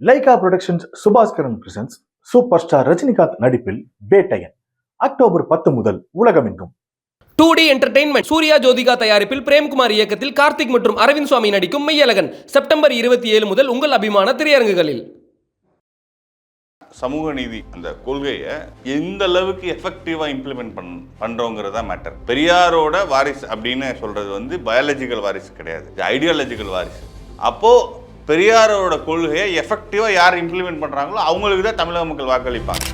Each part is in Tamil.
Lyca productions Subaskaran presents super star Rajinikanth நடிப்பில் வேட்டையன் அக்டோபர் பத்து முதல் உலகமெங்கும். Two D entertainment Suriya Jyothika தயாரிப்பில் பிரேம்குமார் இயக்கத்தில் கார்த்திக் மற்றும் அரவிந்த் சுவாமி நடிக்கும் மெய்யழகன் செப்டம்பர் இருபத்தி ஏழு முதல் உங்கள் அபிமான திரையரங்குகளில். சமூக நீதி அந்த கொள்கையை எந்த அளவுக்கு எஃபெக்டிவாக இம்ப்ளிமெண்ட் பண் பண்ணுறோங்கிறதா மேட்டர் பெரியாரோட வாரிசு அப்படின்னு சொல்கிறது வந்து பயாலஜிக்கல் வாரிசு கிடையாது. ஐடியாலஜிக்கல் வாரிசு. அப்போது பெரியாரோட கொள்கையை எஃபெக்டிவாக யார் இம்ப்ளிமெண்ட் பண்ணுறாங்களோ அவங்களுக்கு தான் தமிழக மக்கள் வாக்களிப்பாங்க.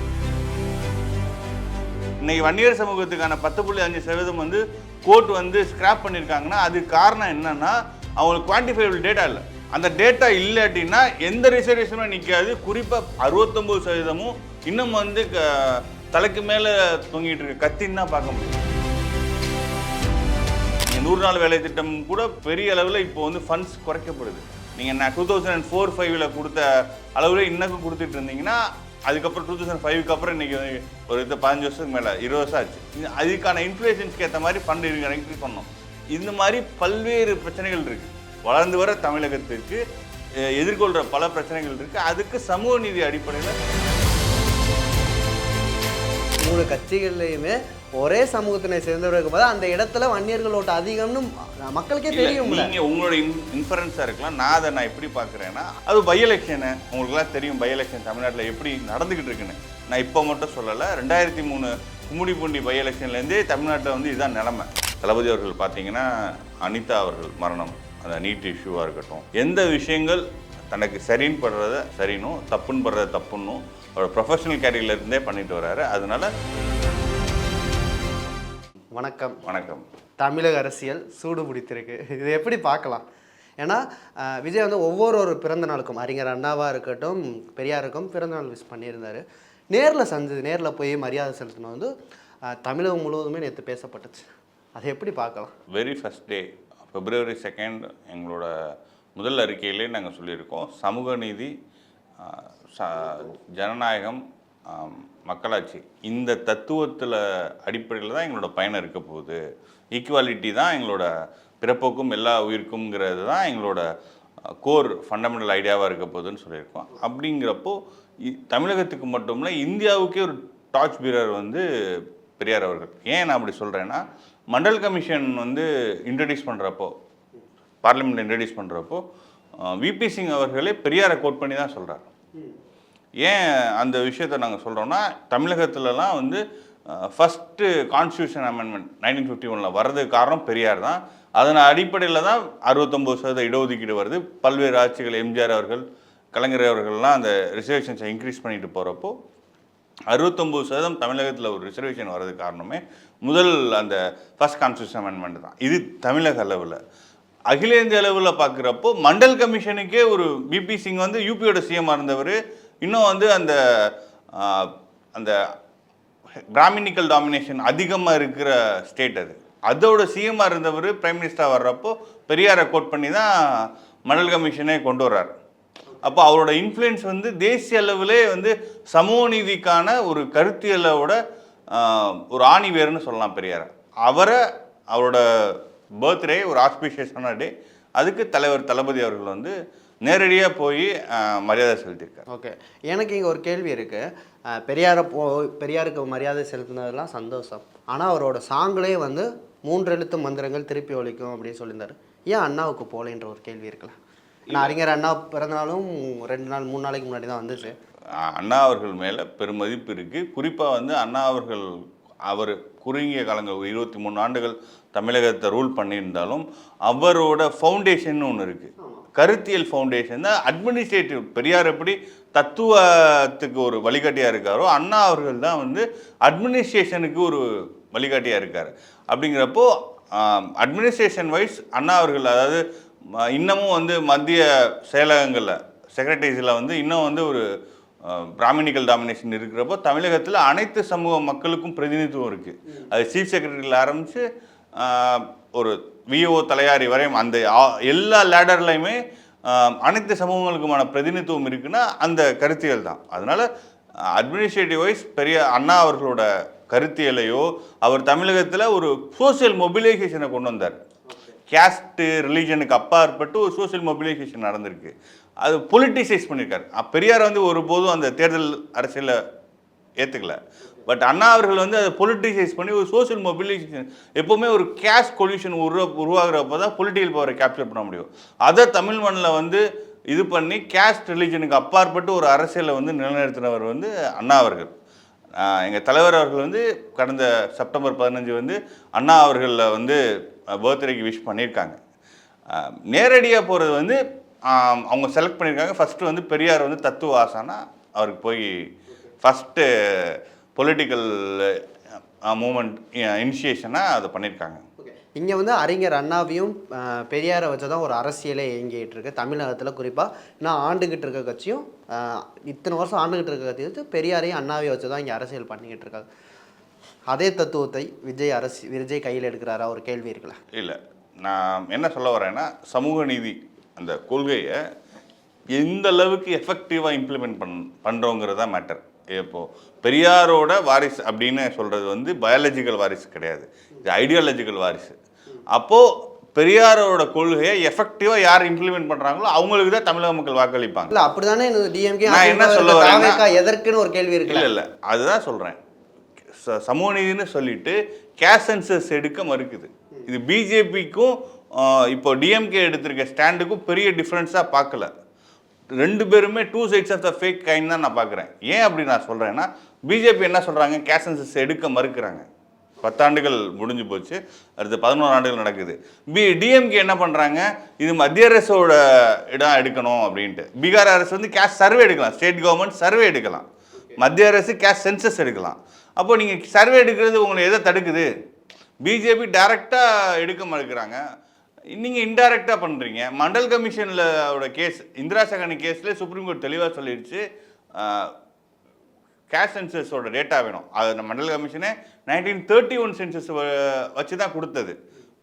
இன்னைக்கு வன்னியர் சமூகத்துக்கான பத்து புள்ளி அஞ்சு சதவீதம் வந்து கோர்ட் வந்து ஸ்கிராப் பண்ணியிருக்காங்கன்னா அதுக்கு காரணம் என்னன்னா அவங்களுக்கு குவான்டிஃபைபிள் டேட்டா இல்லை. அந்த டேட்டா இல்லாட்டினா எந்த ரிசர்வேஷனும் நிற்காது குறிப்பாக அறுபத்தொம்போது சதவீதமும் இன்னும் வந்து க- தலைக்கு மேலே தொங்கிட்டு இருக்க. கத்தின்னு தான் பார்க்க முடியும். நூறு நாள் வேலை திட்டம் கூட பெரிய அளவில் இப்போ வந்து ஃபண்ட்ஸ் குறைக்கப்படுது. நீங்கள் நான் டூ தௌசண்ட் அண்ட் ஃபோர் ஃபைவ்ல கொடுத்த அளவில் இன்னக்கும் கொடுத்துட்டு இருந்தீங்கன்னா அதுக்கப்புறம் டூ தௌசண்ட் ஃபைவ்க்கு அப்புறம் இன்னைக்கு ஒரு இது பதினஞ்சு வருஷத்துக்கு மேலே இருபது வருஷம் ஆச்சு. அதுக்கான இன்ஃப்ளேஷன்ஸ்க்கு ஏற்ற மாதிரி ஃபண்ட் இன்க்ரீஸ் பண்ணோம் இந்த மாதிரி பல்வேறு பிரச்சனைகள் இருக்குது வளர்ந்து வர தமிழகத்திற்கு எதிர்கொள்கிற பல பிரச்சனைகள் இருக்குது அதுக்கு சமூக நீதி அடிப்படையில் மூணு கட்சிகள்லையுமே ஒரே சமூகத்தினை சேர்ந்தவர்கள் இருக்கும்போது அந்த இடத்துல வன்னியர்களோட அதிகம்னு மக்களுக்கே இல்ல, தெரியும்ல. நீங்க உங்களோட இன்ஃபரன்ஸா இருக்கலாம். நான் அதை நான் எப்படி பார்க்குறேன்னா அது பை எலெக்ஷனு உங்களுக்குலாம் தெரியும் பை எலெக்ஷன் தமிழ்நாட்டில் எப்படி நடந்துகிட்டு இருக்குன்னு. நான் இப்போ மட்டும் சொல்லலை ரெண்டாயிரத்தி மூணு கும்மிடிப்பூண்டி பை எலெக்ஷன்லேருந்தே தமிழ்நாட்டில் வந்து இதுதான் நிலைமை. தளபதி அவர்கள் பார்த்தீங்கன்னா அனிதா அவர்கள் மரணம். அந்த நீட் இஷ்யூவாக இருக்கட்டும். எந்த விஷயங்கள் தனக்கு சரின்னு படுறத சரினும் தப்புன்னு படுறத தப்புன்னும் அவரோட ப்ரொஃபஷனல் கேரியர்ல இருந்தே பண்ணிட்டு வராரு அதனால வணக்கம். வணக்கம். தமிழக அரசியல் சூடு பிடித்திருக்கு. இது எப்படி பார்க்கலாம்? ஏன்னா விஜய் வந்து ஒவ்வொரு ஒரு பிறந்த நாளுக்கும் அறிஞர் அண்ணாவாக இருக்கட்டும் பெரியாருக்கும் பிறந்த நாள் விஷ் பண்ணியிருந்தாரு. நேரில் சந்திச்சு நேரில் போய் மரியாதை செலுத்தின வந்து தமிழகம் முழுவதுமே நேற்று பேசப்பட்டுச்சு. அதை எப்படி பார்க்கலாம்? Very first day February second எங்களோட முதல் அறிக்கையிலே நாங்கள் சொல்லியிருக்கோம். சமூக நீதி ஜனநாயகம் மக்களாட்சி. இந்த தத்துவத்தில் அடிப்படையில் தான் எங்களோட பயணம் இருக்க போகுது. ஈக்குவாலிட்டி தான் எங்களோட பிறப்போக்கும் எல்லா உயிருக்குங்கிறது தான் எங்களோட கோர் ஃபண்டமெண்டல் ஐடியாவாக இருக்க போகுதுன்னு சொல்லியிருக்கோம். அப்படிங்கிறப்போ தமிழகத்துக்கு மட்டும் இல்லை இந்தியாவுக்கே ஒரு டார்ச் பீரர் வந்து பெரியார் அவர்கள். ஏன் நான் அப்படி சொல்கிறேன்னா மண்டல் கமிஷன் வந்து இன்ட்ரடியூஸ் பண்ணுறப்போ பார்லிமெண்ட் இன்ட்ரடியூஸ் பண்ணுறப்போ விபி சிங் அவர்களே பெரியாரை கோட் பண்ணி தான் சொல்கிறார் ஏன் அந்த விஷயத்தை நாங்கள் சொல்கிறோம்னா தமிழகத்துலலாம் வந்து first constitution amendment nineteen fifty ஒனில் வர்றதுக்கு காரணம் பெரியார் தான். அதன் அடிப்படையில் தான் அறுபத்தொம்போது சதவீத இடஒதுக்கீடு வருது. பல்வேறு ஆட்சிகள் எம்ஜிஆர் அவர்கள் கலைஞர் அவர்கள்லாம் அந்த ரிசர்வேஷன்ஸை இன்க்ரீஸ் பண்ணிட்டு போகிறப்போ அறுபத்தொம்பது சதவீதம் தமிழகத்தில் ஒரு ரிசர்வேஷன் வர்றது காரணமே முதல் அந்த ஃபர்ஸ்ட் கான்ஸ்டியூஷன் அமெண்ட்மெண்ட் தான். இது தமிழக அளவில். அகில இந்திய அளவில் பார்க்குறப்போ மண்டல் கமிஷனுக்கே ஒரு பிபி சிங் வந்து யூபியோட சிஎம்மாக இருந்தவர். இன்னும் வந்து அந்த அந்த பிராமினிக்கல் டாமினேஷன் அதிகமாக இருக்கிற ஸ்டேட் அது. அதோட சிஎம்மாக இருந்தவர் பிரைம் மினிஸ்டராக வர்றப்போ பெரியாரை கோட் பண்ணி தான் மணல் கமிஷனே கொண்டு வர்றார். அப்போ அவரோட இன்ஃப்ளூயன்ஸ் வந்து தேசிய அளவிலே வந்து சமூக நீதிக்கான ஒரு கருத்தியலோட ஒரு ஆணி வேறுனு சொல்லலாம் பெரியார். அவரை அவரோட பர்த்டே ஒரு ஆஸ்பிஷியஸான டே அதுக்கு தலைவர் தளபதி அவர்கள் வந்து நேரடியாக போய் மரியாதை செலுத்தியிருக்கார். ஓகே. எனக்கு இங்கே ஒரு கேள்வி இருக்குது பெரியாரை போ பெரியாருக்கு மரியாதை செலுத்தினதெல்லாம் சந்தோஷம். ஆனால் அவரோட சாங்கிலே வந்து மூன்று எழுத்து மந்திரங்கள் திருப்பி ஒலிக்கும் அப்படின்னு சொல்லியிருந்தாரு. ஏன் அண்ணாவுக்கு போகலைன்ற ஒரு கேள்வி இருக்குல்ல? ஏன்னா அறிஞர் அண்ணா பிறந்தநாளும் ரெண்டு நாள் மூணு நாளைக்கு முன்னாடி தான் வந்துச்சு. அண்ணா அவர்கள் மேலே பெருமதிப்பு இருக்குது குறிப்பாக வந்து அண்ணா அவர்கள் அவர் குறுகிய காலங்கள் இருபத்தி மூணு ஆண்டுகள் தமிழகத்தை ரூல் பண்ணியிருந்தாலும் அவரோட ஃபவுண்டேஷன் ஒன்று இருக்குது கருத்தியல் ஃபவுண்டேஷன் தான். அட்மினிஸ்ட்ரேட்டிவ் பெரியார் எப்படி தத்துவத்துக்கு ஒரு வழிகாட்டியாக இருக்காரோ அண்ணா அவர்கள் தான் வந்து அட்மினிஸ்ட்ரேஷனுக்கு ஒரு வழிகாட்டியாக இருக்கார். அப்படிங்கிறப்போ அட்மினிஸ்ட்ரேஷன் வைஸ் அண்ணா அவர்கள் அதாவது இன்னமும் வந்து மத்திய செயலகங்களில் செக்ரட்டரிஸில் வந்து இன்னும் வந்து ஒரு பிராமணிக்கல் டாமினேஷன் இருக்கிறப்போ தமிழகத்தில் அனைத்து சமூக மக்களுக்கும் பிரதிநிதித்துவம் இருக்குது அது சீஃப் செக்ரட்டரியில் ஆரம்பித்து ஒரு விஓ தலையாரி வரையும் அந்த ஆ- எல்லா லேடர்லையுமே அனைத்து சமூகங்களுக்குமான பிரதிநிதித்துவம் இருக்குன்னா அந்த கருத்தியல் தான். அதனால் அட்மினிஸ்ட்ரேட்டிவ் வைஸ் பெரிய அண்ணா அவர்களோட கருத்தியலையோ அவர் தமிழகத்தில் ஒரு சோசியல் மொபிலைசேஷனை கொண்டு வந்தார். கேஸ்ட்டு ரிலீஜனுக்கு அப்பாற்பட்டு ஒரு சோஷியல் மொபிலைசேஷன் நடந்திருக்கு. அது பொலிட்டிசைஸ் பண்ணியிருக்காரு பெரியார் வந்து ஒருபோதும் அந்த தேர்தல் அரசியலை ஏற்றுக்கல பட் அண்ணா அவர்கள் வந்து அதை பொலிட்டிசைஸ் பண்ணி ஒரு சோஷியல் மொபிலைசேஷன் எப்போவுமே ஒரு கேஷ் கொல்யூஷன் உருவா உருவாகிறப்ப தான் பொலிட்டிக்கல் பவரை கேப்சர் பண்ண முடியும். அதை தமிழ் மண்ணில் வந்து இது பண்ணி கேஸ்ட் ரிலீஜனுக்கு அப்பாற்பட்டு ஒரு அரசியலை வந்து நிலைநிறுத்தினவர் வந்து அண்ணா அவர்கள். எங்கள் தலைவர் அவர்கள் வந்து கடந்த செப்டம்பர் பதினஞ்சு வந்து அண்ணா அவர்களில் வந்து பர்த்டேக்கு விஷ் பண்ணியிருக்காங்க. நேரடியாக போகிறது வந்து அவங்க செலக்ட் பண்ணியிருக்காங்க. ஃபஸ்ட்டு வந்து பெரியார் வந்து தத்துவ ஆசானா அவருக்கு போய் ஃபஸ்ட்டு பொலிட்டிக்கல் மூமெண்ட் இனிஷியேஷனாக அதை பண்ணியிருக்காங்க. இங்கே வந்து அறிஞர் அண்ணாவையும் அஹ், பெரியாரை வச்சு தான் ஒரு அரசியலே இயங்கிட்டு இருக்கு. தமிழகத்தில் குறிப்பாக நான் ஆண்டுகிட்டு இருக்க கட்சியும் அஹ், இத்தனை வருஷம் ஆண்டுகிட்டு இருக்க கட்சி வச்சு பெரியாரையும் அண்ணாவையும் வச்சு தான் இங்கே அரசியல் பண்ணிக்கிட்டு இருக்காங்க. அதே தத்துவத்தை விஜய் அரசு விஜய் கையில் எடுக்கிறாரா? ஒரு கேள்வி இருக்குல்ல. இல்லை. நான் என்ன சொல்ல வரேன்னா சமூக நீதி அந்த கொள்கையை எந்த அளவுக்கு எஃபெக்டிவாக இம்ப்ளிமெண்ட் பண் பண்ணுறோங்கிறது தான் மேட்டர் இப்போ பெரியாரோட வாரிசு அப்படின்னு சொல்கிறது வந்து பயாலஜிக்கல் வாரிசு கிடையாது. இது ஐடியாலஜிக்கல் வாரிசு. அப்போது பெரியாரோட கொள்கையை எஃபெக்டிவாக யார் இம்ப்ளிமெண்ட் பண்ணுறாங்களோ அவங்களுக்கு தான் தமிழக மக்கள் வாக்களிப்பாங்க. இல்லை அப்படிதானே டிஎம்கே நான் என்ன சொல்ல வரேன்னா- எதற்குன்னு ஒரு கேள்வி இல்லை இருக்குல்ல? இல்லை அதுதான் சொல்கிறேன் சமூக நீதினு சொல்லிட்டு கேஷ் சென்சஸ் எடுக்க மறுக்குது. இது பிஜேபிக்கும் இப்போ டிஎம்கே எடுத்திருக்க ஸ்டாண்டுக்கும் பெரிய டிஃப்ரென்ஸாக பார்க்கல. ரெண்டு பேருமே two sides of the fake coin தான் நான் பார்க்குறேன். ஏன் அப்படி நான் சொல்கிறேன்னா பிஜேபி என்ன சொல்கிறாங்க கேஷ் சென்சஸ் எடுக்க மறுக்கிறாங்க. பத்தாண்டுகள் முடிஞ்சு போச்சு. அடுத்து பதினோரு ஆண்டுகள் நடக்குது. பி டிஎம்கே என்ன பண்ணுறாங்க இது மத்திய அரசோட இடம் எடுக்கணும் அப்படின்ட்டு. பீகார் அரசு வந்து கேஷ் சர்வே எடுக்கலாம். ஸ்டேட் கவர்மெண்ட் சர்வே எடுக்கலாம். மத்திய அரசு கேஷ் சென்சஸ் எடுக்கலாம். அப்போ நீங்கள் சர்வே எடுக்கிறது உங்களை எதை தடுக்குது? பிஜேபி டைரெக்டாக எடுக்க மறுக்கிறாங்க. நீங்கள் இன்டைரக்டாக பண்ணுறீங்க மண்டல் கமிஷனில் கேஸ் இந்திரா சகனி கேஸில் சுப்ரீம் கோர்ட் தெளிவாக சொல்லிடுச்சு கேஷ் சென்சஸோட டேட்டா வேணும். அது நம்ம மண்டல் கமிஷனே நைன்டீன் தேர்ட்டி ஒன் சென்சஸ் வச்சு தான் கொடுத்தது.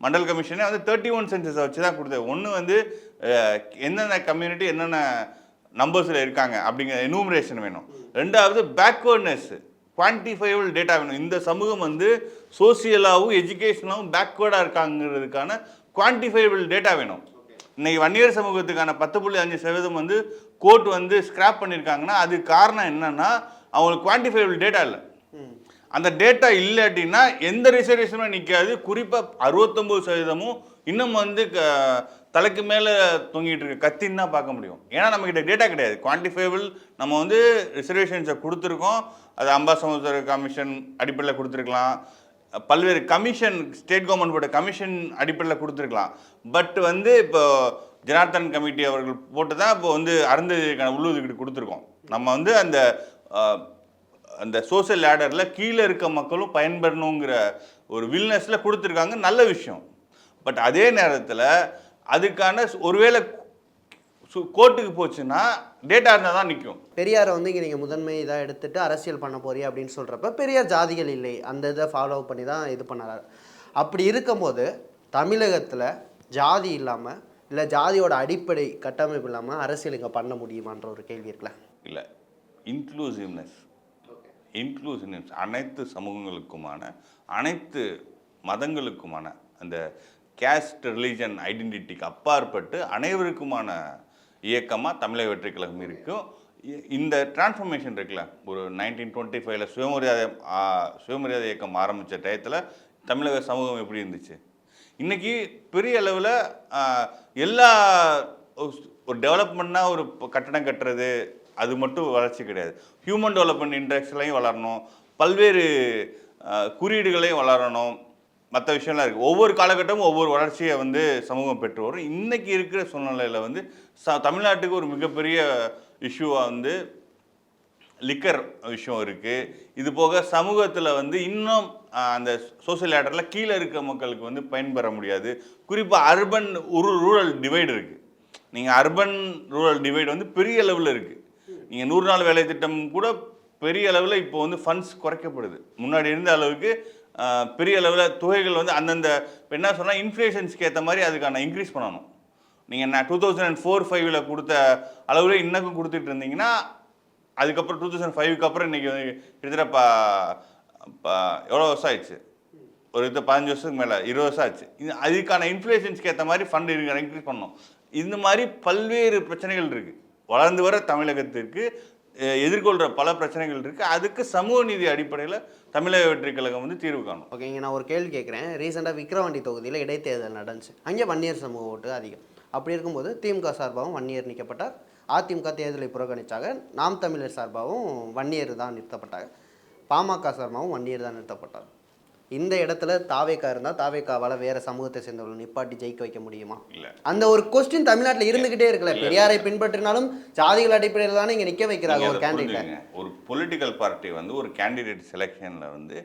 மண்டல் கமிஷனே வந்து தேர்ட்டி ஒன் சென்சஸை வச்சு தான் கொடுத்தது. ஒன்று வந்து என்னென்ன கம்யூனிட்டி என்னென்ன நம்பர்ஸில் இருக்காங்க அப்படிங்கிற எனுமரேஷன் வேணும். ரெண்டாவது பேக்வேர்ட்னஸ் குவான்டிஃபைபிள் டேட்டா வேணும். இந்த சமூகம் வந்து சோசியலாகவும் எஜுகேஷனாகவும் பேக்வேர்டாக இருக்காங்கிறதுக்கான குவான்டிஃபைபிள் டேட்டா வேணும். இன்னைக்கு வன்னியர் சமூகத்துக்கான பத்து புள்ளி அஞ்சு சதவீதம் வந்து கோர்ட் வந்து ஸ்கிராப் பண்ணியிருக்காங்கன்னா அதுக்கு காரணம் என்னன்னா அவங்களுக்கு குவான்டிஃபைபிள் டேட்டா இல்லை. அந்த டேட்டா இல்லை அப்படின்னா எந்த ரிசர்வேஷனும் நிற்காது குறிப்பாக அறுபத்தொம்பது சதவீதமும் இன்னும் வந்து க- தலைக்கு மேலே தொங்கிட்டு இருக்க. கத்தின்னு தான் பார்க்க முடியும். ஏன்னா நம்மக்கிட்ட டேட்டா கிடையாது. குவான்டிஃபைபிள் நம்ம வந்து ரிசர்வேஷன்ஸை கொடுத்துருக்கோம். அது அம்பாசமுத்திர கமிஷன் அடிப்படையில் கொடுத்துருக்கலாம். பல்வேறு கமிஷன் ஸ்டேட் கவர்மெண்ட் போட்ட கமிஷன் அடிப்படையில் கொடுத்துருக்கலாம். பட் வந்து இப்போ ஜனார்தன் கமிட்டி அவர்கள் போட்டு தான் இப்போ வந்து அருந்ததிக்கான உள்ளுதுக்கீடு கொடுத்துருக்கோம். நம்ம வந்து அந்த அந்த சோஷியல் லேடரில் கீழே இருக்க மக்களும் பயன்பெறணுங்கிற ஒரு வில்னஸில் கொடுத்துருக்காங்க. நல்ல விஷயம். பட் அதே நேரத்தில் அதுக்கான ஒருவேளை சு- கோர்ட்டுக்கு போச்சுன்னா டேட்டா இருந்தால் தான் நிற்கும் பெரியாரை வந்து இங்கே நீங்கள் முதன்மை இதாக எடுத்துட்டு அரசியல் பண்ண போறிய அப்படின்னு சொல்கிறப்ப பெரியார் ஜாதிகள் இல்லை. அந்த இதை ஃபாலோ பண்ணி தான் இது பண்ணாரு அப்படி இருக்கும்போது தமிழகத்தில் ஜாதி இல்லாமல் இல்லை ஜாதியோட அடிப்படை கட்டமைப்பு இல்லாமல் அரசியல் இங்கே பண்ண முடியுமான்ற ஒரு கேள்வி இருக்குல்ல? இல்லை. இன்க்ளூசிவ்னஸ் இன்க்ளூசிவ்னஸ் அனைத்து சமூகங்களுக்குமான அனைத்து மதங்களுக்குமான அந்த கேஸ்ட் ரிலீஜன் ஐடென்டிட்டிக்கு அப்பாற்பட்டு அனைவருக்குமான இயக்கமாக தமிழக வெற்றி கழகம் இருக்கும் இ- இந்த டிரான்ஸ்ஃபர்மேஷன் இருக்குல்ல ஒரு நைன்டீன் டுவெண்ட்டி ஃபைவ்ல சுயமரியாதை சுயமரியாதை இயக்கம் ஆரம்பித்த டயத்தில் தமிழக சமூகம் எப்படி இருந்துச்சு? இன்னைக்கு பெரிய அளவில் எல்லா ஒரு டெவலப்மெண்ட்னா ஒரு கட்டணம் கட்டடம் கட்டுறது அது மட்டும் வளர்ச்சி கிடையாது. ஹியூமன் டெவலப்மெண்ட் இண்டெக்ஸ்லையும் வளரணும். பல்வேறு குறியீடுகளையும் வளரணும். மற்ற விஷயம்லாம் இருக்குது ஒவ்வொரு காலகட்டமும் ஒவ்வொரு வளர்ச்சியை வந்து சமூகம் பெற்று வரும். இன்றைக்கி இருக்கிற சூழ்நிலையில் வந்து ச தமிழ்நாட்டுக்கு ஒரு மிகப்பெரிய இஷ்யூவாக வந்து லிக்கர் விஷயம் இருக்குது இது போக சமூகத்தில் வந்து இன்னும் அந்த சோஷியல் லேடரில் கீழே இருக்க மக்களுக்கு வந்து பயன்பெற முடியாது. குறிப்பாக அர்பன் ஒரு ரூரல் டிவைடு இருக்குது நீங்கள் அர்பன் ரூரல் டிவைடு வந்து பெரிய அளவில் இருக்குது நீங்கள் நூறு நாள் வேலை திட்டம் கூட பெரிய அளவில் இப்போ வந்து ஃபண்ட்ஸ் குறைக்கப்படுது. முன்னாடி இருந்த அளவுக்கு பெரிய அளவில் தொகைகள் வந்து அந்தந்த இப்போ என்ன சொன்னால் இன்ஃப்ளேஷன்ஸ்க்கு ஏற்ற மாதிரி அதுக்கான இன்க்ரீஸ் பண்ணணும். நீங்கள் நான் டூ தௌசண்ட் அண்ட் ஃபோர் ஃபைவ்ல கொடுத்த அளவில் இன்னக்கும் கொடுத்துட்டு இருந்தீங்கன்னா அதுக்கப்புறம் டூ தௌசண்ட் ஃபைவ்க்கு அப்புறம் இன்றைக்கி கிட்டத்தட்ட பா எவ்வளோ வருஷம் ஆயிடுச்சு? ஒரு இது பதினஞ்சு வருஷத்துக்கு மேலே இருபது வருஷம் ஆச்சு இது அதுக்கான இன்ஃப்ளேஷன்ஸ்க்கு ஏற்ற மாதிரி ஃபண்ட் இன்க்ரீஸ் பண்ணணும். இந்த மாதிரி பல்வேறு பிரச்சனைகள் இருக்குது வளர்ந்து வர தமிழகத்திற்கு எதிர்கொள்கிற பல பிரச்சனைகள் இருக்குது அதுக்கு சமூக நீதி அடிப்படையில் தமிழக வெற்றிக் கழகம் வந்து தீர்வு காணும். ஓகேங்க நான் ஒரு கேள்வி கேட்குறேன் ரீசெண்டாக விக்ரவாண்டி தொகுதியில் இடைத்தேர்தல் நடந்துச்சு. அங்கே வன்னியர் சமூக ஓட்டு அதிகம். அப்படி இருக்கும்போது திமுக சார்பாகவும் வன்னியர் நீக்கப்பட்டார். அதிமுக தேர்தலை புறக்கணித்தாக நாம் தமிழர் சார்பாகவும் வன்னியர் தான் நிறுத்தப்பட்டாங்க பாமக சார்பாகவும் வன்னியர் தான் நிறுத்தப்பட்டார். இந்த இடத்துல தாவேக்கா இருந்தால் தாவேக்காவால் வேற சமூகத்தை சேர்ந்தவர்கள் நிப்பாட்டி ஜெயிக்க வைக்க முடியுமா? இல்லை. அந்த ஒரு கொஸ்டின் தமிழ்நாட்டில் இருந்துகிட்டே இருக்குல்ல. பெரியாரை பின்பற்றினாலும் ஜாதிகள் அடிப்படையில் தானே இங்கே நிற்க வைக்கிறாங்க ஒரு அதை கேண்டிடேட். ஒரு பொலிட்டிக்கல் பார்ட்டி வந்து ஒரு கேண்டிடேட் செலெக்ஷனில் வந்து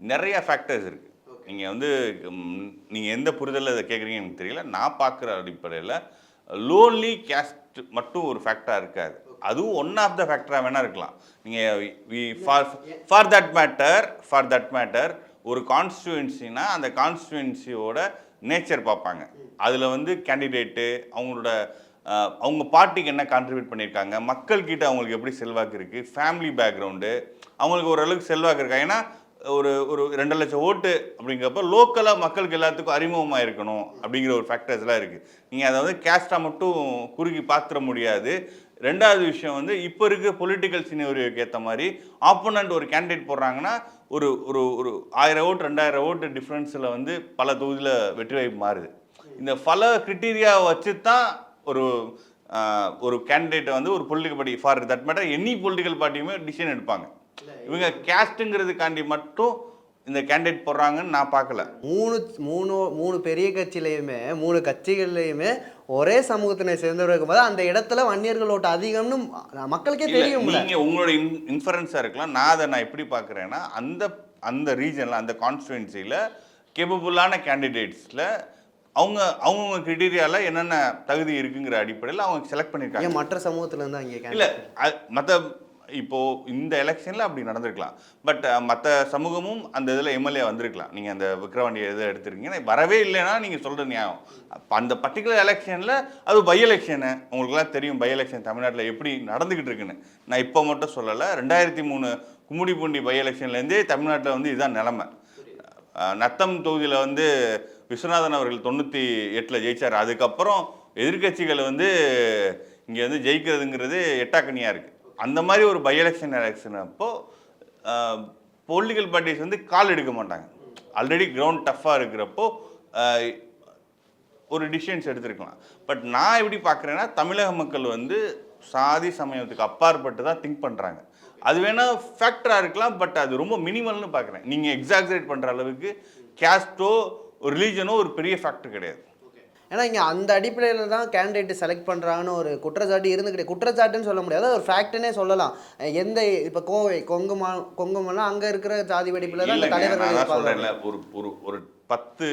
நிறைய ஃபேக்டர்ஸ் இருக்குது நீங்கள் வந்து நீங்கள் எந்த புரிதலில் இதை கேட்குறீங்கன்னு எனக்கு தெரியல. நான் பார்க்குற அடிப்படையில் லோன்லி கேஸ்ட் மட்டும் ஒரு ஃபேக்டராக இருக்காது. அதுவும் ஒன் ஆஃப் த ஃபேக்டராக வேணால் இருக்கலாம். நீங்கள் for for that matter for that matter ஒரு கான்ஸ்டுவன்சினா அந்த கான்ஸ்டுவன்சியோட நேச்சர் பார்ப்பாங்க. அதில் வந்து கேண்டிடேட்டு அவங்களோட அவங்க பார்ட்டிக்கு என்ன கான்ட்ரிபியூட் பண்ணியிருக்காங்க மக்கள்கிட்ட அவங்களுக்கு எப்படி செல்வாக்கு இருக்குது ஃபேமிலி பேக்ரவுண்டு அவங்களுக்கு ஓரளவுக்கு செல்வாக்கு இருக்கா? ஏன்னா ஒரு ஒரு ரெண்டு லட்சம் ஓட்டு அப்படிங்கிறப்ப லோக்கலாக மக்களுக்கு எல்லாத்துக்கும் அறிமுகமாக இருக்கணும் அப்படிங்கிற ஒரு ஃபேக்டர்ஸ்லாம் இருக்குது நீங்கள் அதை வந்து கேஸ்ட்டாக மட்டும் குறுகி பார்த்துட முடியாது. ரெண்டாவது விஷயம் வந்து இப்போ இருக்க பொலிட்டிக்கல் சினோரியோக்கு ஏற்ற மாதிரி ஆப்போனண்ட் ஒரு கேண்டிடேட் போடுறாங்கன்னா ஒரு ஒரு ஒரு ஆயிரம் ஓட்டு ரெண்டாயிரம் ஓட்டு டிஃப்ரென்ஸில் வந்து பல தொகுதியில் வெற்றி வாய்ப்பு மாறுது. இந்த பல கிரிட்டீரியா வச்சு தான் ஒரு ஒரு கேண்டிடேட்டை வந்து ஒரு political party for that matter any political பார்ட்டியுமே decision எடுப்பாங்க. இவங்க கேஸ்ட்டுங்கிறதுக்காண்டி மட்டும் இந்த கேண்டிடேட் போடுறாங்கன்னு நான் பார்க்கல. மூணு மூணு மூணு பெரிய கட்சியிலையுமே மூணு கட்சிகள்லையுமே ஒரே சமூகத்தினை சேர்ந்தவர் இருக்கும்போது அந்த இடத்துல வன்னியர்கள் ஓட்டு அதிகம்னு மக்களுக்கே இல்ல, தெரியும்ல நீங்க உங்களோட இன்ஃபரன்ஸா இருக்கலாம். நான் அதை நான் எப்படி பார்க்குறேன்னா அந்த அந்த ரீஜன்ல அந்த கான்ஸ்டுவன்சியில் கேப்பபுளான கேண்டிடேட்ஸில் அவங்க அவங்கவுங்க கிரிட்டீரியால என்னென்ன தகுதி இருக்குங்கிற அடிப்படையில் அவங்க செலக்ட் பண்ணியிருக்காங்க மற்ற சமூகத்துல இருந்து அங்கே இல்ல? மற்ற இப்போது இந்த எலெக்ஷனில் அப்படி நடந்திருக்கலாம். பட் மற்ற சமூகமும் அந்த இதில் எம்எல்ஏ வந்திருக்கலாம். நீங்கள் அந்த விக்ரவாண்டி இதை எடுத்துருக்கீங்கன்னா வரவே இல்லைன்னா நீங்கள் சொல்கிற நியாயம். அந்த பர்டிகுலர் எலெக்ஷனில் அது பை எலெக்ஷனு உங்களுக்குலாம் தெரியும் பை எலெக்ஷன் தமிழ்நாட்டில் எப்படி நடந்துக்கிட்டு இருக்குன்னு. நான் இப்போ மட்டும் சொல்லலை. ரெண்டாயிரத்தி மூணு கும்மிடிப்பூண்டி பை எலெக்ஷன்லேருந்தே தமிழ்நாட்டில் வந்து இதுதான் நிலமை. நத்தம் தொகுதியில் வந்து விஸ்வநாதன் அவர்கள் தொண்ணூற்றி எட்டில் ஜெயிச்சார். அதுக்கப்புறம் எதிர்க்கட்சிகள் வந்து இங்கே வந்து ஜெயிக்கிறதுங்கிறது எட்டாக்கனியாக இருக்குது அந்த மாதிரி ஒரு பை எலெக்ஷன் எலெக்ஷன் அப்போ பொலிட்டிக்கல் பார்ட்டிஸ் வந்து கால் எடுக்க மாட்டாங்க. ஆல்ரெடி கிரவுண்ட் டஃப்பாக இருக்கிறப்போ ஒரு டிசிஷன்ஸ் எடுத்திருக்கலாம். பட் நான் எப்படி பார்க்குறேன்னா தமிழக மக்கள் வந்து சாதி சமயத்துக்கு அப்பாற்பட்டு தான் திங்க் பண்ணுறாங்க அது வேணால் ஃபேக்டராக இருக்கலாம் பட் அது ரொம்ப மினிமல்னு பார்க்குறேன். நீங்கள் எக்ஸாக்ரேட் பண்ணுற அளவுக்கு கேஸ்ட்டோ ஒரு ரிலீஜனோ ஒரு பெரிய ஃபேக்டர் கிடையாது. ஏன்னா இங்கே அந்த அடிப்படையில் தான் கேண்டிடேட் செலக்ட் பண்ணுறாங்கன்னு ஒரு குற்றச்சாட்டு இருந்துக்கிட்டே குற்றச்சாட்டுன்னு சொல்ல முடியாது. ஒரு ஃபேக்ட்னே சொல்லலாம். எந்த இப்போ கோவை கொங்குமா கொங்குமலாம் அங்கே இருக்கிற ஜாதி வெடிப்பில் தான் தலைவர்கள் இருப்பாங்க. ஒரு ஒரு ஒரு பத்து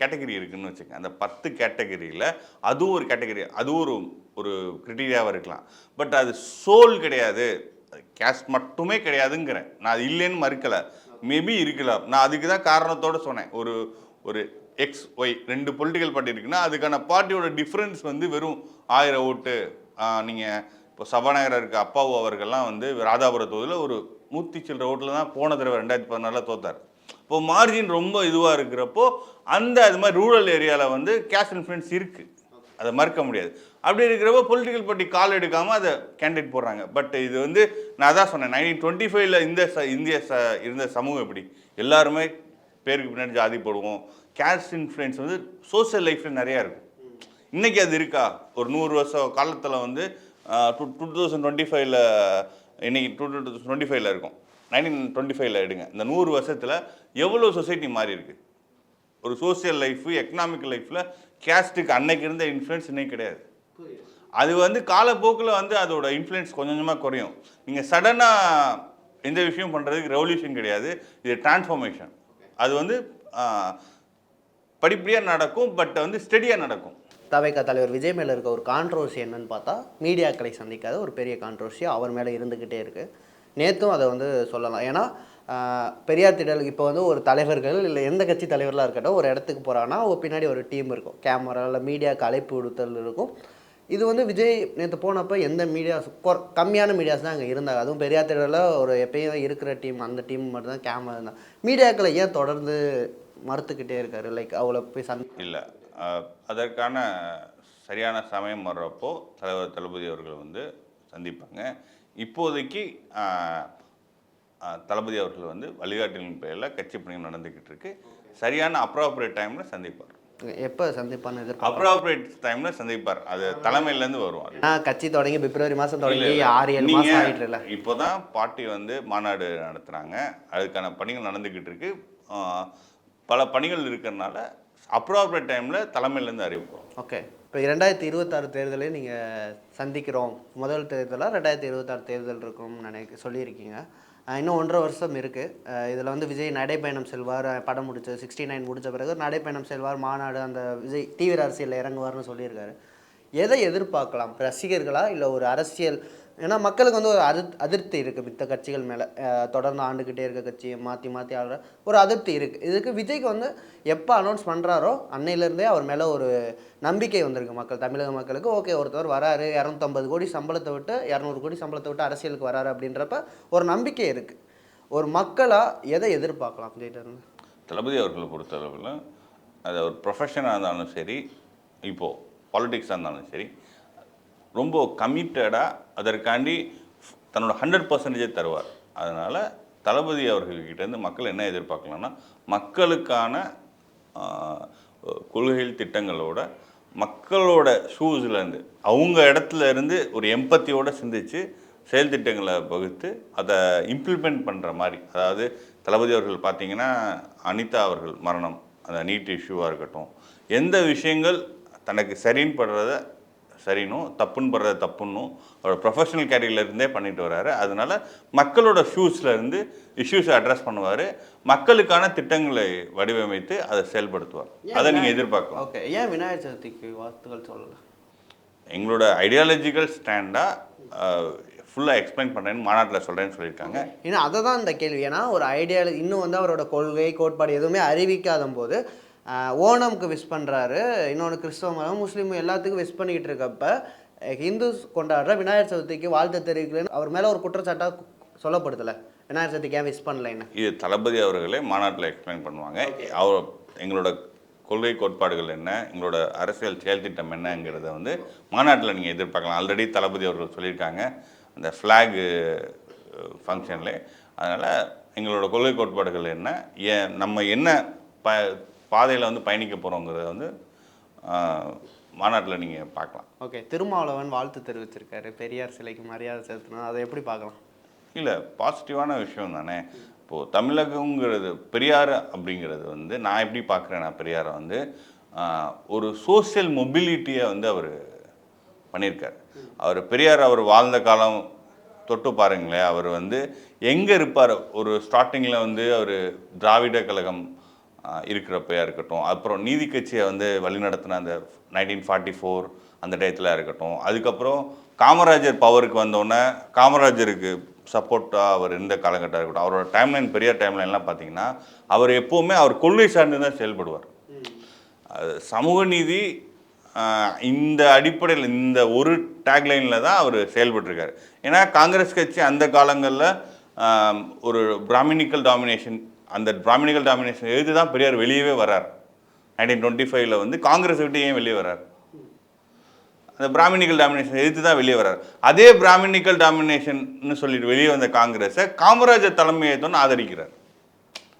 கேட்டகரி இருக்குன்னு வச்சுக்கோங்க. அந்த பத்து கேட்டகரியில் அதுவும் ஒரு கேட்டகரி அது ஒரு ஒரு கிரிட்டீரியாவாக இருக்கலாம். பட் அது சோல் கிடையாது. கேஸ்ட் மட்டுமே கிடையாதுங்கிறேன். நான் அது இல்லைன்னு மறுக்கலை. மேபி இருக்கலாம். நான் அதுக்கு தான் காரணத்தோட சொன்னேன். ஒரு ஒரு எக்ஸ் ஒய் ரெண்டு பொலிட்டிக்கல் பார்ட்டி இருக்குன்னா அதுக்கான பார்ட்டியோட டிஃப்ரென்ஸ் வந்து வெறும் ஆயிரம் ஓட்டு. நீங்கள் இப்போ சபாநாயகராக இருக்க அப்பாவு அவர்கள்லாம் வந்து ராதாபுரம் தொகுதியில் ஒரு நூற்றி சில்லற ஓட்டில் தான் போன தடவை ரெண்டாயிரத்தி பதினாலில் தோத்தார். இப்போ மார்ஜின் ரொம்ப இதுவாக இருக்கிறப்போ அந்த அது மாதிரி ரூரல் ஏரியாவில் வந்து கேஷ் இன்ஃப்ளூயன்ஸ் இருக்குது அதை மறுக்க முடியாது. அப்படி இருக்கிறப்போ பொலிட்டிக்கல் பார்ட்டி கால் எடுக்காமல் அதை கேண்டிடேட் போடுறாங்க. பட் இது வந்து நான் தான் சொன்னேன் நைன்டீன் டுவெண்ட்டி ஃபைவ்ல இந்த ச இந்திய ச இருந்த சமூகம் எப்படி? எல்லாருமே பேருக்கு பின்னாடி ஜாதி போடுவோம். கேஸ்ட் இன்ஃப்ளூயன்ஸ் வந்து சோஷியல் லைஃப்பில் நிறையா இருக்கும் இன்றைக்கி அது இருக்கா? ஒரு நூறு வருஷம் காலத்தில் வந்து டூ டூ தௌசண்ட் டுவெண்ட்டி ஃபைவ்ல இன்றைக்கி டூ டூ தௌசண்ட் டுவெண்ட்டி ஃபைவ்ல இருக்கும். நைன்டீன் டுவெண்ட்டி ஃபைவ்ல எடுங்க. இந்த நூறு வருஷத்தில் எவ்வளோ சொசைட்டி மாறி இருக்கு? ஒரு சோஷியல் லைஃபு எக்கனாமிக் லைஃப்பில் கேஸ்ட்டுக்கு அன்னைக்கு இருந்த இன்ஃப்ளூயன்ஸ் இன்னைக்கு கிடையாது. அது வந்து காலப்போக்கில் வந்து அதோட இன்ஃப்ளூயன்ஸ் கொஞ்சம் கொஞ்சமாக குறையும். நீங்கள் சடனாக எந்த விஷயம் பண்ணுறதுக்கு ரெவல்யூஷன் கிடையாது. இது டிரான்ஸ்ஃபர்மேஷன் அது வந்து படிப்படியாக நடக்கும் பட் வந்து ஸ்டெடியாக நடக்கும். தவைக்கா தலைவர் விஜய் மேலே இருக்க ஒரு கான்ட்ரவர்சி என்னன்னு பார்த்தா மீடியாக்களை சந்திக்காத ஒரு பெரிய கான்ட்ரவர்சி அவர் மேலே இருந்துக்கிட்டே இருக்குது நேற்றும் அதை வந்து சொல்லலாம். ஏன்னா பெரியார் திடல் இப்போ வந்து ஒரு தலைவர்கள் இல்லை எந்த கட்சி தலைவர்களாக இருக்கட்டும் ஒரு இடத்துக்கு போகிறாங்கன்னா ஒரு பின்னாடி ஒரு டீம் இருக்கும். கேமரா இல்லை மீடியாவுக்கு அழைப்பு விடுத்தல் இருக்கும். இது வந்து விஜய் நேற்று போனப்போ எந்த மீடியாஸ் கம்மியான மீடியாஸ் தான் அங்கே இருந்தாங்க. அதுவும் பெரியார் திடலில் ஒரு எப்பயும் இருக்கிற டீம் அந்த டீம் மட்டும்தான் கேமரா இருந்தாங்க மீடியாக்களை ஏன் தொடர்ந்து மறுத்துக்கிட்டே இருக்காரு. லைக் அவ்வளோ போய் சந்தி இல்லை. அதற்கான சரியான சமயம் வர்றப்போ தலைவர் தளபதி அவர்கள் வந்து சந்திப்பாங்க. இப்போதைக்கு தளபதி அவர்கள் வந்து வழிகாட்டிகளின் பெயரில் கட்சி பணிகள் நடந்துக்கிட்டு இருக்கு. சரியான அப்ராப்ரியேட் டைமில் சந்திப்பார். எப்போ சந்திப்பான்னு எதிர்பார்க்கலாம் அப்ராப்ரியேட் டைமில் சந்திப்பார். அது தலைமையிலேருந்து அது ஏன்னா கட்சி தொடங்கி பிப்ரவரி மாதம் தொடங்கி. ஆறு ஏழு மாதம் ஆகிட்டு இல்லை இப்போதான் பார்ட்டி வந்து மாநாடு நடத்துறாங்க. அதுக்கான பணிகள் நடந்துக்கிட்டு இருக்கு. ஆஹ், பல பணிகள் இருக்கிறனால அப்ராப்ரியேட் டைமில் தலைமையிலேருந்து அறிவிப்போம். ஓகே இப்போ ரெண்டாயிரத்தி இருபத்தாறு தேர்தலை நீங்கள் சந்திக்கிறோம். முதல் தேர்தலாக ரெண்டாயிரத்தி இருபத்தாறு தேர்தல் இருக்கும்னு நினைக்க சொல்லியிருக்கீங்க. இன்னும் ஒன்றரை வருஷம் இருக்குது இதில் வந்து விஜய் நடைப்பயணம் செல்வார். படம் முடிச்ச சிக்ஸ்டி நைன் முடிச்ச பிறகு நடைப்பயணம் செல்வார். மாநாடு அந்த விஜய் தீவிர அரசியலில் இறங்குவார்னு சொல்லியிருக்காரு. எதை எதிர்பார்க்கலாம்? ரசிகர்களா இல்லை ஒரு அரசியல் ஏன்னா மக்களுக்கு வந்து ஒரு அதிர் அதிருப்தி இருக்குது மித்த கட்சிகள் மேலே. தொடர்ந்து ஆண்டுக்கிட்டே இருக்க கட்சியை மாற்றி மாற்றி ஆடுற ஒரு அதிருப்தி இருக்குது இதுக்கு விஜய்க்கு வந்து எப்போ அனௌன்ஸ் பண்ணுறாரோ அன்னையிலேருந்தே அவர் மேலே ஒரு நம்பிக்கை வந்திருக்கு மக்கள் தமிழக மக்களுக்கு. ஓகே ஒருத்தவர் வராரு இரநூத்தம்பது கோடி சம்பளத்தை விட்டு இரநூறு கோடி சம்பளத்தை விட்டு அரசியலுக்கு வராரு அப்படின்றப்ப ஒரு நம்பிக்கை இருக்குது ஒரு மக்களாக எதை எதிர்பார்க்கலாம் விஜய்கிட்டருந்து தளபதி அவர்களை பொறுத்தளவில் அது ஒரு ப்ரொஃபஷனாக இருந்தாலும் சரி இப்போது பாலிட்டிக்ஸாக இருந்தாலும் சரி ரொம்ப கமிட்டடாக அதற்காண்டி தன்னோட ஹண்ட்ரட் பர்சன்டேஜே தருவார். அதனால் தளபதி அவர்கள்கிட்டேருந்து மக்கள் என்ன எதிர்பார்க்கலாம்னா மக்களுக்கான கொள்கைகள் திட்டங்களோட மக்களோட ஷூஸ்லேருந்து அவங்க இடத்துல இருந்து ஒரு எம்பத்தியோடு சிந்திச்சு செயல் திட்டங்களை வகுத்து அதை இம்ப்ளிமெண்ட் பண்ணுற மாதிரி அதாவது தளபதி அவர்கள் பார்த்தீங்கன்னா அனிதா அவர்கள் மரணம் அந்த நீட் இஷ்யூவாக இருக்கட்டும் எந்த விஷயங்கள் தனக்கு சரின்னு படுறத சரினும் தப்புன்னு படுறத தப்புன்னும் அவரோட ப்ரொஃபஷனல் கேரியர்ல இருந்தே பண்ணிட்டு வராரு. அதனால மக்களோட ஷூஸ்ல இருந்து இஷ்யூஸை அட்ரஸ் பண்ணுவார். மக்களுக்கான திட்டங்களை வடிவமைத்து அதை செயல்படுத்துவார். அதை நீங்கள் எதிர்பார்க்கலாம். ஓகே ஏன் விநாயகர் சதுர்த்திக்கு வாழ்த்துக்கள் சொல்லலை? எங்களோட ஐடியாலஜிக்கல் ஸ்டாண்டாக ஃபுல்லாக எக்ஸ்பிளைன் பண்ணுறேன்னு மாநாட்டில் சொல்கிறேன்னு சொல்லியிருக்காங்க. ஏன்னா அதை தான் இந்த கேள்வி. ஏன்னா ஒரு ஐடியா இன்னும் வந்து அவரோட கொள்கை கோட்பாடு எதுவுமே அறிவிக்காத போது ஓணம்க்கு விஷ் பண்ணுறாரு இன்னொன்று கிறிஸ்தவ மதம் முஸ்லீம் எல்லாத்துக்கும் விஷ் பண்ணிக்கிட்டு இருக்கப்ப ஹிந்துஸ் கொண்டாடுற விநாயகர் சதுர்த்திக்கு வாழ்த்து தெரிவிக்கலன்னு அவர் மேலே ஒரு குற்றச்சாட்டாக சொல்லப்படுதுல. விநாயகர் சதுர்த்திக்கு ஏன் விஷ் பண்ணலைன்னு? இது தளபதி அவர்களே மாநாட்டில் எக்ஸ்பிளைன் பண்ணுவாங்க. அவர் எங்களோட கொள்கை கோட்பாடுகள் என்ன எங்களோட அரசியல் செயல் திட்டம் என்னங்கிறத வந்து மாநாட்டில் நீங்கள் எதிர்பார்க்கலாம். ஆல்ரெடி தளபதி அவர்கள் சொல்லியிருக்காங்க அந்த ஃப்ளாகு ஃபங்க்ஷனில் அதனால் எங்களோட கொள்கை கோட்பாடுகள் என்ன ஏன் நம்ம என்ன ப பாதையில் வந்து பயணிக்க போகிறோங்கிறத வந்து மாநாட்டில் நீங்கள் பார்க்கலாம். ஓகே திருமாவளவன் வாழ்த்து தெரிவிச்சிருக்காரு. பெரியார் சிலைக்கு மரியாதை செலுத்தணும். அதை எப்படி பார்க்கலாம்? இல்லை பாசிட்டிவான விஷயம் தானே. இப்போது தமிழகங்கிறது பெரியார் அப்படிங்கிறது வந்து நான் எப்படி பார்க்குறேன் நான் பெரியாரை வந்து ஒரு சோஷியல் மொபிலிட்டியை வந்து அவர் பண்ணியிருக்கார். அவர் பெரியார் அவர் வாழ்ந்த காலம் தொட்டு பாருங்களேன். அவர் வந்து எங்கே இருப்பார்? ஒரு ஸ்டார்டிங்கில் வந்து அவர் திராவிட கழகம் இருக்கிறப்பையாக இருக்கிறப்பையா இருக்கட்டும். அப்புறம் நீதி கட்சியை வந்து வழிநடத்தின அந்த நைன்டீன் ஃபார்ட்டி ஃபோர் அந்த டயத்தில் இருக்கட்டும். அதுக்கப்புறம் காமராஜர் பவருக்கு வந்தோடனே காமராஜருக்கு சப்போர்ட்டாக அவர் இருந்த காலகட்டம் இருக்கட்டும். அவரோட டைம்லைன் பெரிய டைம்லைன்லாம் பார்த்தீங்கன்னா அவர் எப்போவுமே அவர் கொள்கை சார்ந்து தான் செயல்படுவார். அது சமூக நீதி இந்த அடிப்படையில் இந்த ஒரு டேக்லைனில் தான் அவர் செயல்பட்டிருக்காரு. ஏன்னா காங்கிரஸ் கட்சி அந்த காலங்களில் ஒரு பிராமினிக்கல் டாமினேஷன் அந்த பிராமினிக்கல் டாமினேஷன் எழுதி தான் பெரியார் வெளியவே வரார். நைன்டீன் டுவெண்ட்டி ஃபைவ்ல வந்து காங்கிரஸ் விட்டு ஏன் வெளியே வரார்? அந்த பிராமினிக்கல் டாமினேஷன் எதிர்த்து தான் வெளியே வரார். அதே பிராமினிக்கல் டாமினேஷன்னு சொல்லிட்டு வெளியே வந்த காங்கிரஸை காமராஜர் தலைமையேற்றோன்னு ஆதரிக்கிறார்.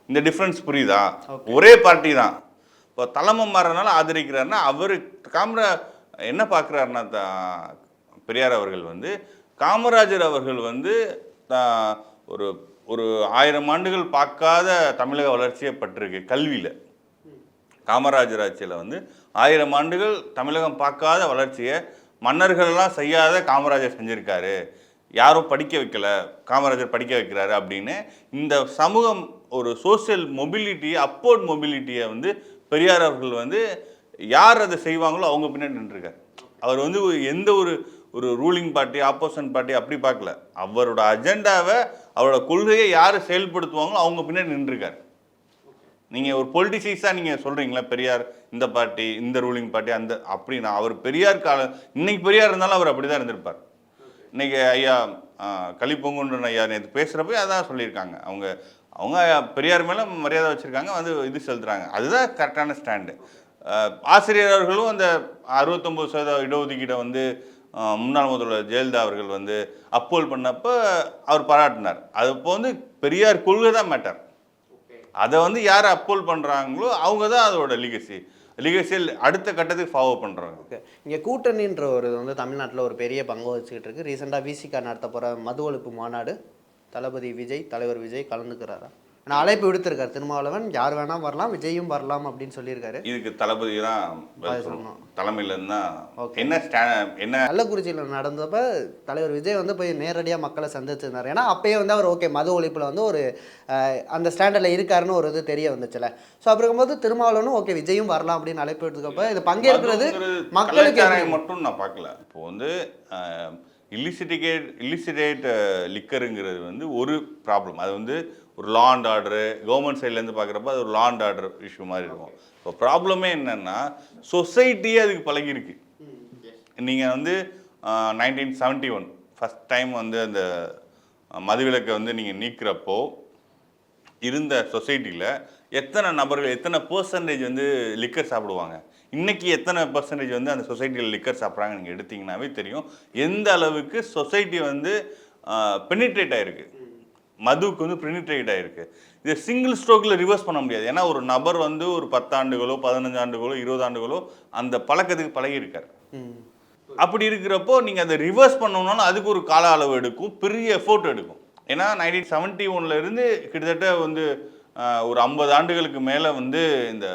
இந்த டிஃப்ரென்ஸ் புரியுதா? ஒரே பார்ட்டி தான். இப்போ தலைமை மாறனால ஆதரிக்கிறாருன்னா அவர் காமரா என்ன பார்க்குறாருன்னா பெரியார் அவர்கள் வந்து காமராஜர் அவர்கள் வந்து ஒரு ஒரு ஆயிரம் ஆண்டுகள் பார்க்காத தமிழக வளர்ச்சியை பட்டிருக்கு கல்வியில். காமராஜர் ஆட்சியில் வந்து ஆயிரம் ஆண்டுகள் தமிழகம் பார்க்காத வளர்ச்சியை மன்னர்கள்லாம் செய்யாத காமராஜர் செஞ்சுருக்காரு. யாரும் படிக்க வைக்கல காமராஜர் படிக்க வைக்கிறாரு அப்படின்னு இந்த சமூகம் ஒரு சோஷியல் மொபிலிட்டியை அப்போர்ட் மொபிலிட்டியை வந்து பெரியார் அவர்கள் வந்து யார் அதை செய்வாங்களோ அவங்க பின்னாடி நின்றுருக்கார். அவர் வந்து எந்த ஒரு ஒரு ரூலிங் பார்ட்டி ஆப்போசன் பார்ட்டி அப்படி பார்க்கல. அவரோட அஜெண்டாவை அவரோட கொள்கையை யார் செயல்படுத்துவாங்களோ அவங்க பின்னாடி நின்றுருக்கார். நீங்கள் ஒரு பொலிட்டிஷியஸாக நீங்கள் சொல்கிறீங்களா பெரியார் இந்த பார்ட்டி இந்த ரூலிங் பார்ட்டி அந்த அப்படின்னா அவர் பெரியார் கால இன்னைக்கு பெரியார் இருந்தாலும் அவர் அப்படி தான் இருந்திருப்பார். இன்னைக்கு ஐயா கலிப்பொங்குன்ற ஐயா நேற்று பேசுகிறப்ப அதான் சொல்லியிருக்காங்க. அவங்க அவங்க பெரியார் மேலே மரியாதை வச்சுருக்காங்க வந்து இது செலுத்துகிறாங்க அதுதான் கரெக்டான ஸ்டாண்டு ஆசிரியர் அவர்களும் அந்த அறுபத்தொம்பது சதவீத இடஒதுக்கீடை வந்து முன்னாள் முதல்வர் ஜெயலலிதா அவர்கள் வந்து அப்போல் பண்ணப்போ அவர் பாராட்டினார். அது இப்போ வந்து பெரியார் கொள்கை தான் மேட்டர் அதை வந்து யார் அப்போல் பண்ணுறாங்களோ அவங்க தான் அதோட லிகசி லிகசியில் அடுத்த கட்டத்துக்கு ஃபாலோ பண்ணுறாங்க ஓகே. இங்கே கூட்டணின்ற ஒரு வந்து தமிழ்நாட்டில் ஒரு பெரிய பங்கு வச்சுக்கிட்டு இருக்கு. ரீசெண்டாக விசிகா நடத்த போகிற மது ஒழிப்பு மாநாடு தளபதி விஜய் தலைவர் விஜய் கலந்துக்கிறாரா? நான் அழைப்பு விடுத்திருக்காரு திருமாவளவன் யார் வேணால் வரலாம் விஜயும் வரலாம் அப்படின்னு சொல்லியிருக்காரு இதுக்கு தளபதி தான் தான் Okay. என்ன என்ன கள்ளக்குறிச்சியில் நடந்தப்ப தலைவர் விஜய் வந்து போய் நேரடியாக மக்களை சந்திச்சிருந்தார் ஏன்னா அப்பயே வந்து அவர் ஓகே மது ஒழிப்பில் வந்து ஒரு அந்த ஸ்டாண்டர்டில் இருக்காருன்னு ஒரு இது தெரிய வந்துச்சுல ஸோ அப்படி இருக்கும்போது திருமாவளவனும் ஓகே விஜயும் வரலாம் அப்படின்னு அழைப்பு எடுத்துக்கப்ப இது பங்கேற்கிறது மக்களுக்கு? மட்டும் நான் பார்க்கல இப்போ வந்து இல்லிசிட்டிகேட் இல்லிசிடேட் லிக்கருங்கிறது வந்து ஒரு ப்ராப்ளம் அது வந்து ஒரு லா அண்ட் ஆர்டரு கவர்மெண்ட் சைட்லேருந்து பார்க்குறப்ப அது ஒரு லா அண்ட் ஆர்டர் இஷ்யூ மாதிரி இருக்கும். இப்போ ப்ராப்ளமே என்னன்னா சொசைட்டியே அதுக்கு பழகிருக்கு. நீங்கள் வந்து nineteen seventy one first time வந்து அந்த மதுவிலக்கை வந்து நீங்கள் நீக்கிறப்போ இருந்த சொசைட்டியில் எத்தனை நபர்கள் எத்தனை பர்சன்டேஜ் வந்து லிக்கர் சாப்பிடுவாங்க? இன்னைக்கு எத்தனை பர்சன்டேஜ் வந்து அந்த சொசைட்டியில் லிக்கர் சாப்பிட்றாங்க நீங்கள் எடுத்தீங்கன்னாவே தெரியும். எந்த அளவுக்கு சொசைட்டி வந்து பெனிட்ரேட் ஆயிருக்கு. மதுவுக்கு வந்து பெனிட்ரேட் ஆயிருக்கு. இதை சிங்கிள் ஸ்ட்ரோக்கில் ரிவர்ஸ் பண்ண முடியாது. ஏன்னா ஒரு நபர் வந்து ஒரு பத்தாண்டுகளோ பதினஞ்சு ஆண்டுகளோ இருபது ஆண்டுகளோ அந்த பழக்கத்துக்கு பழகியிருக்கார். அப்படி இருக்கிறப்போ நீங்கள் அதை ரிவர்ஸ் பண்ணணும்னாலும் அதுக்கு ஒரு கால அளவு எடுக்கும் பெரிய எஃபோர்ட் எடுக்கும். ஏன்னா நைன்டீன் செவன்ட்டி இருந்து கிட்டத்தட்ட வந்து ஒரு ஐம்பது ஆண்டுகளுக்கு மேலே வந்து இந்த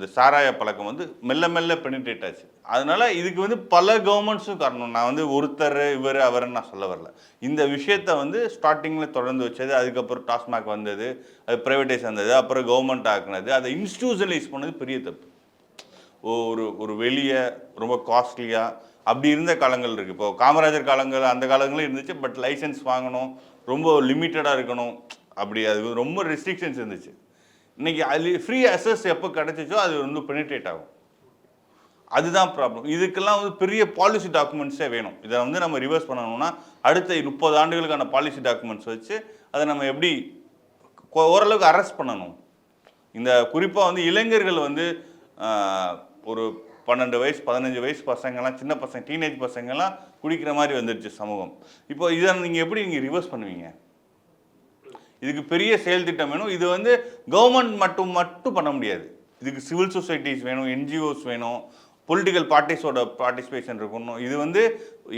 இந்த சாராய பழக்கம் வந்து மெல்ல மெல்ல பெனிட்ரேட் ஆச்சு. அதனால இதுக்கு வந்து பல கவர்மெண்ட்ஸும் காரணம். நான் வந்து ஒருத்தர் இவர் அவர்னு நான் சொல்ல வரல. இந்த விஷயத்த வந்து ஸ்டார்டிங்கில் தொடர்ந்து வச்சது அதுக்கப்புறம் டாஸ்மாக் வந்தது அது ப்ரைவேட்டைஸ் வந்தது அப்புறம் கவர்மெண்ட் ஆக்குனது அதை இன்ஸ்டியூஷனலைஸ் பண்ணது பெரிய தப்பு. ஒரு ஒரு வெளியே ரொம்ப காஸ்ட்லியாக அப்படி இருந்த காலங்கள் இருக்குது இப்போ காமராஜர் காலங்கள் அந்த காலங்களும் இருந்துச்சு பட் லைசன்ஸ் வாங்கணும் ரொம்ப லிமிட்டடாக இருக்கணும் அப்படி அது ரொம்ப ரெஸ்ட்ரிக்ஷன்ஸ் இருந்துச்சு. இன்றைக்கி அது ஃப்ரீ அசஸ் எப்போ கிடைச்சிச்சோ அது வந்து பெனிட்ரேட் ஆகும். அதுதான் ப்ராப்ளம் இதுக்கெல்லாம் வந்து பெரிய பாலிசி டாக்குமெண்ட்ஸே வேணும். இதை வந்து நம்ம ரிவர்ஸ் பண்ணணும்னா அடுத்த முப்பது ஆண்டுகளுக்கான பாலிசி டாக்குமெண்ட்ஸ் வச்சு அதை நம்ம எப்படி ஓரளவுக்கு அரெஸ்ட் பண்ணணும். இந்த குறிப்பாக வந்து இளைஞர்கள் வந்து ஒரு பன்னெண்டு வயசு பதினஞ்சு வயசு பசங்கள்லாம் சின்ன பசங்க டீனேஜ் பசங்கள்லாம் குடிக்கிற மாதிரி வந்துருச்சு சமூகம். இப்போ இதை நீங்கள் எப்படி நீங்கள் ரிவர்ஸ் பண்ணுவீங்க? இதுக்கு பெரிய செயல் திட்டம் வேணும். இது வந்து கவர்மெண்ட் மட்டும் மட்டும் பண்ண முடியாது. இதுக்கு சிவில் சொசைட்டிஸ் வேணும் என்ஜிஓஸ் வேணும் பொலிட்டிக்கல் பார்ட்டிஸோட பார்ட்டிசிபேஷன் இருக்கணும். இது வந்து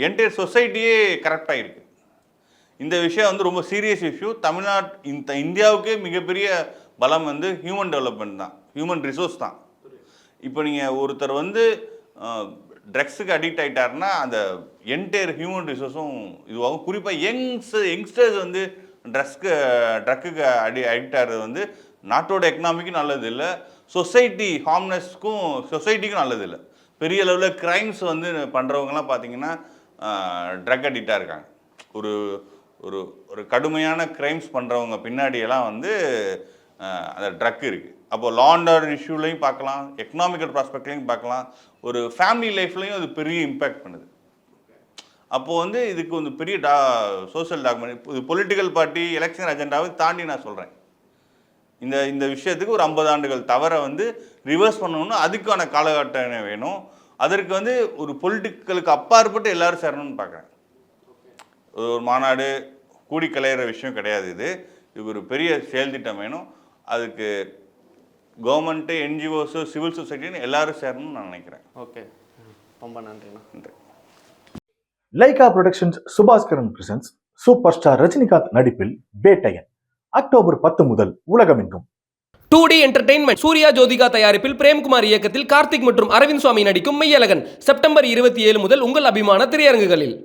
என்டையர் சொசைட்டியே கரெக்டாக இருக்குது இந்த விஷயம் வந்து ரொம்ப சீரியஸ் இஷ்யூ தமிழ்நாட் இந்த இந்தியாவுக்கே மிகப்பெரிய பலம் வந்து ஹியூமன் டெவலப்மெண்ட் தான். ஹியூமன் ரிசோர்ஸ் தான். இப்போ நீங்கள் ஒருத்தர் வந்து ட்ரக்ஸுக்கு அடிக்ட் ஆகிட்டாருன்னா அந்த என்டையர் ஹியூமன் ரிசோர்ஸும் இதுவாகும். குறிப்பாக யங்ஸ் யங்ஸ்டர்ஸ் வந்து ட்ரக்ஸ்க்கு ட்ரக்குக்கு அடி அடிக்ட் ஆகிறது வந்து நாட்டோட எக்கனாமிக்கும் நல்லது இல்லை சொசைட்டி ஹார்ம்னஸ்க்கும் சொசைட்டிக்கும் நல்லது இல்லை பெரிய லெவலில் கிரைம்ஸ் வந்து பண்ணுறவங்கலாம் பார்த்தீங்கன்னா ட்ரக் அடிக்டாக இருக்காங்க. ஒரு ஒரு ஒரு கடுமையான கிரைம்ஸ் பண்ணுறவங்க பின்னாடியெல்லாம் வந்து அந்த ட்ரக் இருக்குது அப்போ லா அண்ட் ஆர்டர் இஷ்யூலையும் பார்க்கலாம் எக்கனாமிக்கல் ப்ராஸ்பெக்ட்லையும் பார்க்கலாம். ஒரு ஃபேமிலி லைஃப்லையும் அது பெரிய இம்பேக்ட் பண்ணுது. அப்போது வந்து இதுக்கு வந்து பெரிய டா சோஷியல் டாக்குமெண்ட் இது பொலிட்டிக்கல் பார்ட்டி எலெக்ஷன் அஜெண்டாவை தாண்டி நான் சொல்கிறேன் இந்த இந்த விஷயத்துக்கு ஒரு ஐம்பது ஆண்டுகள் தவற வந்து ரிவர்ஸ் பண்ணணும்னா அதுக்கான காலகட்டம் வேணும். அதற்கு வந்து ஒரு பொலிட்டிக்கலுக்கு அப்பாற்பட்டு எல்லாரும் சேரணும்னு பார்க்குறேன் ஒரு மாநாடு கூடி கலையிற விஷயம் கிடையாது இது. இது ஒரு பெரிய செயல் திட்டம் வேணும். அதுக்கு கவர்மெண்ட்டு என்ஜிஓஸு சிவில் சொசைட்டின்னு எல்லாரும் சேரணும்னு நான் நினைக்கிறேன். ஓகே. ரொம்ப நன்றிண்ணா. நன்றி. Lyca productions Subaskaran presents super star Rajinikanth நடிப்பில் பேட்டையன் அக்டோபர் பத்து முதல் உலகமெங்கும். Two D entertainment Suriya Jyothika தயாரிப்பில் பிரேம்குமார் இயக்கத்தில் கார்த்திக் மற்றும் அரவிந்த் சுவாமி நடிக்கும் மெய்யழகன். செப்டம்பர் இருபத்தி ஏழு முதல் உங்கள் அபிமான திரையரங்குகளில்.